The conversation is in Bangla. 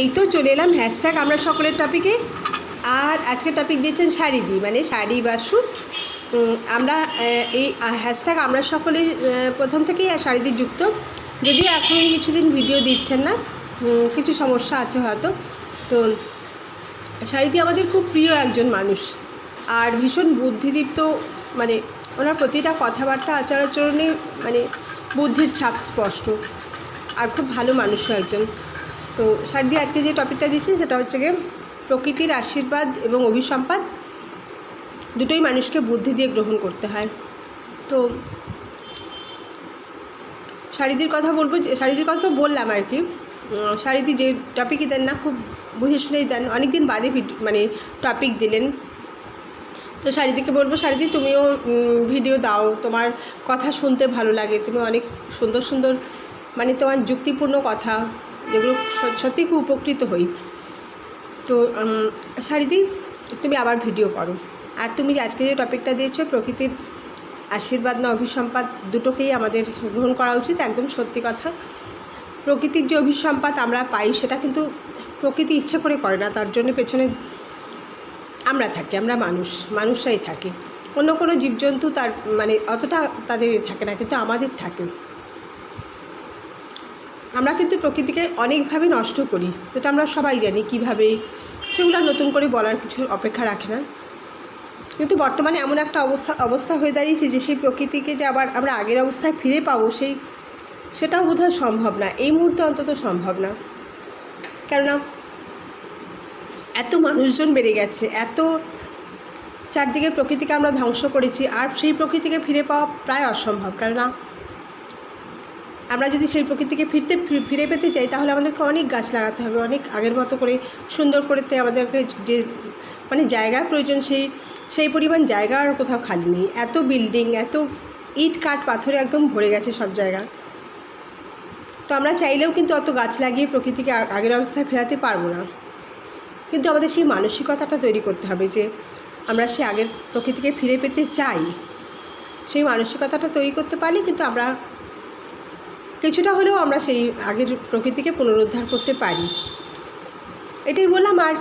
এই তো চলে এলাম হ্যাশট্যাগ আমরা সকলের টপিকে আর আজকের টপিক দিয়েছেন শাড়ি দি মানে শাড়ি বাসু উম, আমরা এই হ্যাশট্যাগ আমরা সকলে প্রথম থেকেই আর শাড়ি দিয়ে যুক্ত। যদিও এখন কিছুদিন ভিডিও দিচ্ছেন না কিছু সমস্যা আছে হয়তো। তো শাড়িদি আমাদের খুব প্রিয় একজন মানুষ। আর ভীষণ বুদ্ধিদীপ্ত মানে ওনার প্রতিটা কথাবার্তা আচার আচরণে মানে বুদ্ধির ছাপ স্পষ্ট। আর খুব ভালো মানুষও একজন। তো শারদি আজকে যে টপিকটা দিচ্ছি সেটা হচ্ছে গিয়ে প্রকৃতির আশীর্বাদ এবং অভিসম্পাদ। দুটোই মানুষকে বুদ্ধি দিয়ে গ্রহণ করতে হয়। তো শাড়িদির কথা বলব শাড়িদির কথা তো বললাম আর কি। শাড়িদি যে টপিকই দেন না, খুব বুঝে শুনেই দেন। অনেক দিন বাদে মানে টপিক দিলেন। তো শাড়িদিকে বলব শাড়িদি তুমিও ভিডিও দাও। তোমার কথা শুনতে ভালো লাগে। তুমি অনেক সুন্দর সুন্দর মানে তোমার যুক্তিপূর্ণ কথা যেগুলো স- সত্যিই খুব উপকৃত হই। তো শাড়িদি তুমি আবার ভিডিও করো। আর তুমি আজকে যে টপিকটা দিয়েছ, প্রকৃতির আশীর্বাদ না অভিসম্পাদ দুটোকেই আমাদের গ্রহণ করা উচিত, একদম সত্যি কথা। প্রকৃতির যে অভিসম্পাদ আমরা পাই, সেটা কিন্তু প্রকৃতি ইচ্ছে করে করে না, তার জন্য পেছনে আমরা থাকি, আমরা মানুষ, মানুষরাই থাকি। অন্য কোনো জীবজন্তু তার মানে অতটা তাদের থাকে না, কিন্তু আমাদের থাকে। আমরা কিন্তু প্রকৃতিকে অনেকভাবে নষ্ট করি, যেটা আমরা সবাই জানি কীভাবে, সেগুলো নতুন করে বলার কিছু অপেক্ষা রাখে না। কিন্তু বর্তমানে এমন একটা অবস্থা অবস্থা হয়ে দাঁড়িয়েছে যে সেই প্রকৃতিকে যে আবার আমরা আগের অবস্থায় ফিরে পাবো, সেই, সেটাও বোধহয় সম্ভব না। এই মুহূর্তে অন্তত সম্ভব না। কেননা এত মানুষজন বেড়ে গেছে, এত চারদিকে প্রকৃতিকে আমরা ধ্বংস করেছি, আর সেই প্রকৃতিকে ফিরে পাওয়া প্রায় অসম্ভব। কেননা আমরা যদি সেই প্রকৃতিকে ফিরতে ফিরে পেতে চাই, তাহলে আমাদেরকে অনেক গাছ লাগাতে হবে, অনেক আগের মতো করে সুন্দর করতে আমাদেরকে যে মানে জায়গার প্রয়োজন সেই সেই পরিমাণ জায়গা আর কোথাও খালি নেই। এত বিল্ডিং, এত ইট কাঠ পাথরে একদম ভরে গেছে সব জায়গা। তো আমরা চাইলেও কিন্তু অত গাছ লাগিয়ে প্রকৃতিকে আগের অবস্থায় ফেরাতে পারব না। কিন্তু আমাদের সেই মানসিকতাটা তৈরি করতে হবে যে, আমরা সেই আগের প্রকৃতিকে ফিরে পেতে চাই। সেই মানসিকতাটা তৈরি করতে পারলে কিন্তু আমরা কিছুটা হলেও আমরা সেই আগের প্রকৃতিকে পুনরুদ্ধার করতে পারি। এটাই বললাম আর